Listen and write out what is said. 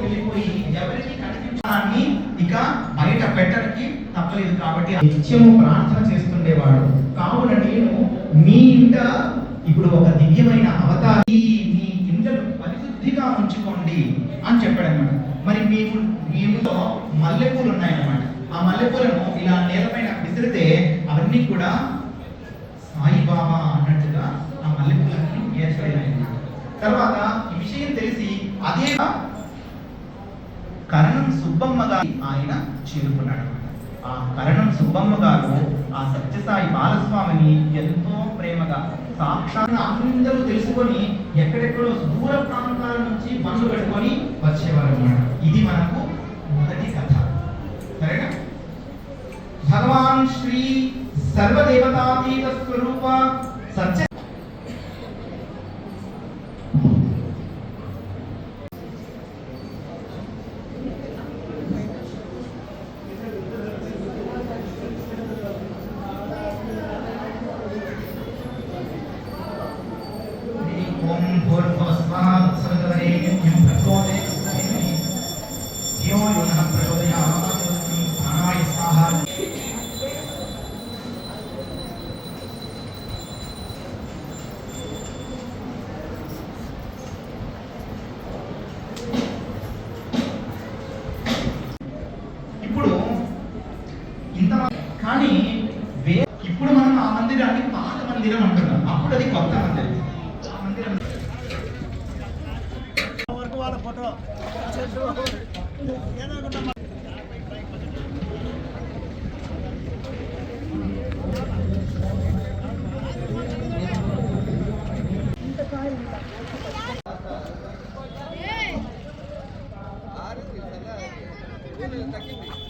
వెళ్ళిపోయి ఎవరికి కనిపించాలని ఇక బయట పెట్టడానికి తప్పలేదు కాబట్టి నిత్యము ప్రార్థన చేస్తుండేవాడు. కావున నేను మీ ఇంట ఇప్పుడు ఒక దివ్యమైన అవతారి మీ ఇంటను పరిశుద్ధిగా ఉంచుకోండి అని చెప్పాడనమాట మరి మేము మేములో మల్లెపూలు ఉన్నాయన్నమాట. ఆ మల్లెపూలను ఇలా నేలపైన విసిరితే అవన్నీ కూడా సాయిబాబా అన్నట్టుగా తర్వాత ఈ విషయం తెలిసి అదే కరణం సుబ్బమ్మ గారి ఆయన చేరుకున్నాడు. ఆ కరణం సుబ్బమ్మ గారు ఆ సత్యసాయి బాలస్వామిని ఎంతో ప్రేమగా సాక్షాత్ అందరూ తెలుసుకొని ఎక్కడెక్కడో దూర ప్రాంతాల నుంచి పనులు పెట్టుకొని వచ్చేవారు అన్నమాట ఇది మనకు మొదటి కథ. సరేనా? భగవాన్ శ్రీ సర్వదేవతాతీత స్వరూప సత్య ఓం భూర్భువస్వః తత్సవితుర్వరేణ్యం భర్గో ధియో యో నః ప్రచోదయాత్ ప్రాణాయ స్వాహా ఇప్పుడు ఇంత కానీ వే ఇప్పుడు మనం ఆ మందిరాన్ని పాత మందిరం అంటున్నాం. అప్పుడు అది కొత్త మందిరం ఆ మందిరం వరకు వాళ్ళ ఫోటో. ఒకటి తగ్గింది.